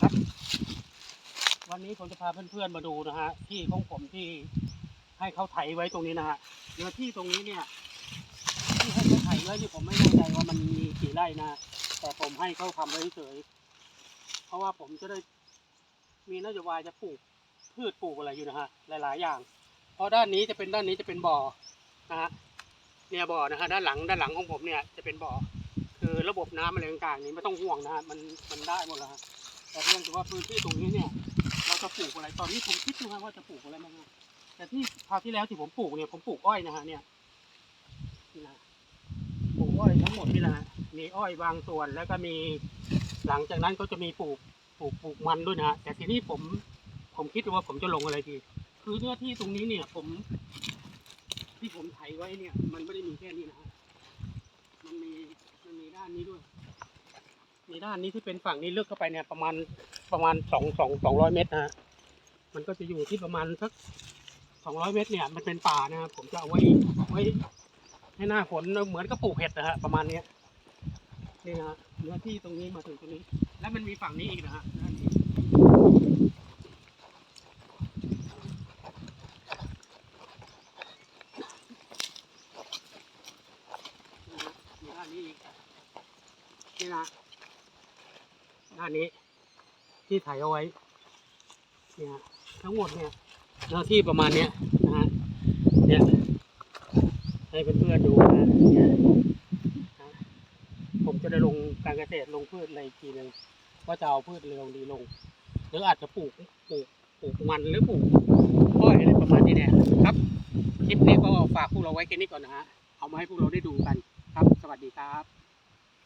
ครับ วันนี้ผมจะพาเพื่อนๆมาดูนะฮะที่ของผมที่ให้เขาไถไว้ตรงนี้นะฮะเนื้อที่ตรงนี้เนี่ยที่ให้เขาไถไว้นี่ผมไม่แน่ใจว่ามันมีกี่ไร่นะแต่ผมให้เขาทำไว้เฉยเพราะว่าผมจะได้มีนโยบายจะปลูกพืชปลูกอะไรอยู่นะฮะหลายๆ อย่าง เพราะด้านนี้จะเป็นด้านนี้จะเป็นบ่อนะฮะเนี่ยบ่อนะฮะด้านหลังด้านหลังของผมเนี่ยจะเป็นบ่อคือระบบน้ำอะไรต่างๆนี่ไม่ต้องห่วงนะฮะมันมันได้หมดแล้วฮะ แต่เพียงแต่ว่าพื้นที่ตรงนี้เนี่ยเราจะปลูกอะไรตอนนี้ผมคิดนะฮะว่าจะปลูกอะไรบ้างแต่ที่คราวที่แล้วที่ผมปลูกเนี่ยผมปลูกอ้อยนะฮะเนี่ยนี่นะปลูกอ้อยทั้งหมดนี่แหละฮะมีอ้อยบางส่วนแล้วก็มีหลังจากนั้นก็จะมีปลูกปลูกปลูกมันด้วยนะฮะแต่ทีนี้ผมผมคิดว่าผมจะลงอะไรดีคือเนื้อที่ตรงนี้เนี่ยผม ที่ผมไถไว้เนี่ย มันไม่ได้มีแค่นี้นะฮะมันมีมันมีด้านนี้ด้วย มี ด้านนี้ที่เป็นฝั่งนี้เลือกเข้าไปเนี่ยประมาณประมาณสองสองสองร้อยเมตรนะฮะมันก็จะอยู่ที่ประมาณสักสองร้อยเมตรเนี่ยมันเป็นป่านะครับผมจะเอาไว้ไว้ให้หน้าฝนเหมือนกับปลูกเห็ดนะฮะประมาณเนี้ยนี่นะฮะเนื้อที่ตรงนี้มาถึงตรงนี้ แล้วมันมีฝั่งนี้อีกนะฮะด้านนี้นะฮะ ด้านนี้อีกนี่นะด้านี้ ที่ถ่ายเอาไว้เนี่ยทั้งหมดเนี่ยเนื้อที่ประมาณเนี้ยนะฮะเนี่ยให้เพื่อนๆดูนะเนี่ยผมจะได้ลงการเกษตรลงพืชอะไรทีหนึ่งว่าจะเอาพืชเรืองดีลง หรืออาจจะปลูกปลูกปลูกมันหรือปลูกอ้อยอะไรประมาณนี้เนี่ยครับคลิปนี้ก็ฝากพวกเราไว้แค่นี้ก่อนนะฮะเอามาให้พวกเราได้ดูกันครับ สวัสดีครับ